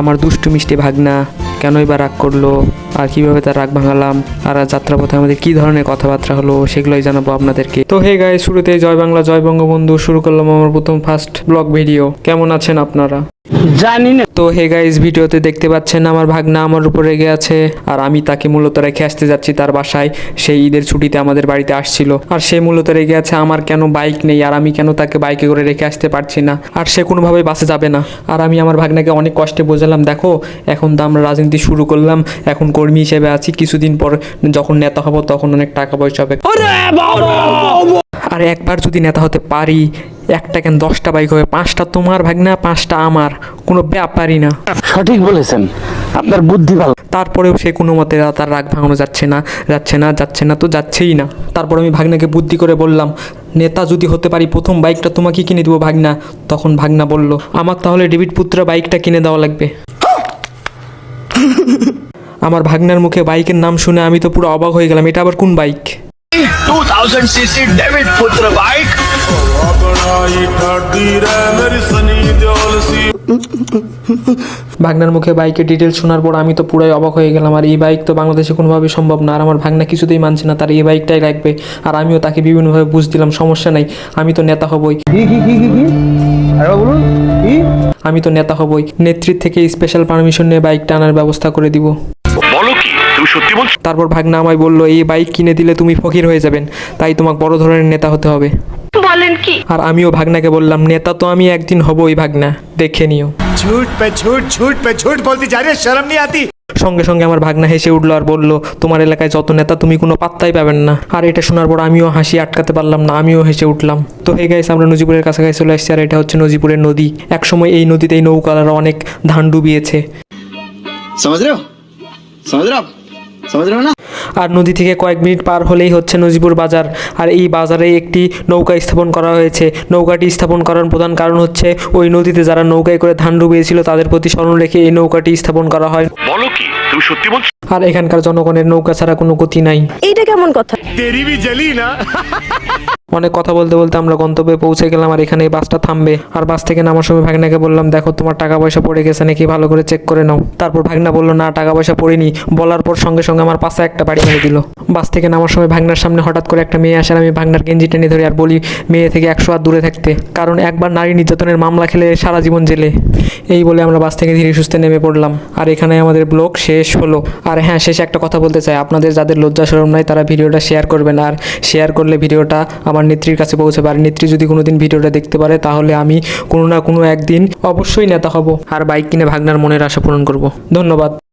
আমার দুষ্টু মিষ্টি ভাগনা কেনই বা রাগ করল? আর কীভাবে তার রাগ ভাঙালাম আর যাত্রাপথে আমাদের কি ধরনের কথাবার্তা হলো সেগুলোই জানাব আপনাদেরকে। তো হে গায়ে শুরুতে জয় বাংলা জয় বঙ্গবন্ধু শুরু করলাম আমার প্রথম ফার্স্ট ব্লগ ভিডিও কেমন আছেন আপনারা? জানি না। তো হে গাইজ ভিডিওতে দেখতে পাচ্ছেন আমার ভাগনা আমার উপর রেগে আছে আর আমি তাকে মূলত রেখে আসতে যাচ্ছি তার বাসায়। সেই ঈদের ছুটিতে আমাদের বাড়িতে আসছিল আর সে মূলত রেগে আছে আমার কেন বাইক নেই আর আমি কেন তাকে বাইকে করে রেখে আসতে পারছি না আর সে কোনোভাবে বাসে যাবে না। আর আমি আমার ভাগনাকে অনেক কষ্টে বোঝালাম দেখো এখন তো আমরা রাজনীতি শুরু করলাম এখন কর্মী হিসেবে আছি কিছুদিন পর যখন নেতা হব তখন অনেক টাকা পয়সা হবে। আর একবার যদি নেতা হতে পারি একটা কেন দশটা বাইক হবে পাঁচটা তোমার ভাগনা পাঁচটা আমার কোনো ব্যাপারই না। সঠিক বলেছেন আপনার বুদ্ধি ভালো। তারপরেও সে কোনো মতে তার রাগ ভাঙানো যাচ্ছে না যাচ্ছে না যাচ্ছে না তো যাচ্ছেই না। তারপর আমি ভাগনাকে বুদ্ধি করে বললাম নেতা যদি হতে পারি প্রথম বাইকটা তোমাকে কিনে দেবো ভাগনা। তখন ভাগনা বলল আমার তাহলে ডেভিড পুত্র বাইকটা কিনে দেওয়া লাগবে। আমার ভাগ্নার মুখে বাইকের নাম শুনে আমি তো পুরো অবাক হয়ে গেলাম এটা আবার কোন বাইক? ভাগ্নার মুখে বাইকের ডিটেলস শোনার পর আমি তো পুরাই অবাক হয়ে গেলাম আর এই বাইক তো বাংলাদেশে কোনোভাবে সম্ভব না আর আমার ভাগ্না কিছুতেই মানছে না তার এই বাইকটাই লাগবে আর আমিও তাকে বিভিন্নভাবে বুঝ দিলাম সমস্যা নাই আমি তো নেতা হবই। আমি তো নেতা হবই নেত্রীর থেকে স্পেশাল পারমিশন নিয়ে বাইকটা আনার ব্যবস্থা করে দিব। তুমি সত্যি বলছো? তারপর ভাগনা আমায় বলল এই বাইক কিনে দিলে তুমি ফকির হয়ে যাবেন তাই তোমাকে বড় ধরনের নেতা হতে হবে। বলেন কি? আর আমিও ভাগনাকে বললাম নেতা তো আমি একদিন হবই ভাগনা দেখে নিও। ঝুট পে ঝুট ঝুট পে ঝুট বলতে যা রে শরম নি আতি। সঙ্গে সঙ্গে আমার ভাগনা হেসে উঠল আর বলল তোমার এলাকায় যত নেতা তুমি কোনো পাত্তাই পাবেন না। আর এটা শোনার পর আমিও হাসি আটকাতে পারলাম না আমিও হেসে উঠলাম। তো হে গাইস আমরা নজিপুরের কাছাকাছি চলে এসেছি আর এটা হচ্ছে নজিপুরের নদী। একসময় এই নদীতেই নৌকালারা অনেক ধান ডুবিয়েছে। সমাজ রে আর নদী থেকে কয়েক মিনিট পার হলেই হচ্ছে নজিপুর বাজার। আর এই বাজারে একটি নৌকা স্থাপন করা হয়েছে। নৌকাটি স্থাপন করার প্রধান কারণ হচ্ছে ওই নদীতে যারা নৌকায় করে ধান ডুবিয়েছিল তাদের প্রতি স্মরণ রেখে এই নৌকাটি স্থাপন করা হয়। বলো কি? তুমি সত্যি বলছো? আর এখানকার জনগণের নৌকা ছাড়া কোনো গতি নাই। এইটা কেমন কথা? না। অনেক কথা বলতে বলতে আমরা গন্তব্যে পৌঁছে গেলাম আর এখানে এই বাসটা থামবে। আর বাস থেকে নামার সময় ভাগনাকে বললাম, দেখো, তোমার টাকা পয়সা পড়ে গেছে, নাকি ভালো করে চেক করে নাও। তারপর ভাগনা বলল, না টাকা পয়সা পড়েনি। বলার পর সঙ্গে সঙ্গে আমার পাশে একটা বাড়ি মেরে দিল। বাস থেকে নামার সময় ভাগনার সামনে হঠাৎ করে একটা মেয়ে আসে আর আমি ভাগনার গেঞ্জি টেনে ধরি আর বলি, মেয়ে থেকে একশো হাত দূরে থাকতে। কারণ একবার নারী নির্যাতনের মামলা খেলে সারা জীবন জেলে। এই বলে আমরা বাস থেকে ধীরে সুস্থে নেমে পড়লাম। আর এখানে আমাদের ব্লগ শেষ হলো। আর হ্যাঁ শেষে একটা কথা বলতে চাই। আপনাদের যাদের লজ্জা সরম নাই, তারা ভিডিওটা শেয়ার করবেন। আর শেয়ার করলে ভিডিওটা আমার নেত্রীর কাছে পৌঁছাবে। আর নেত্রী যদি কোনো দিন ভিডিওটা দেখতে পারে, তাহলে আমি কোনো না কোনো একদিন অবশ্যই নেতা হব। আর বাইক কিনে ভাগনার মনের আশা পূরণ করব। ধন্যবাদ।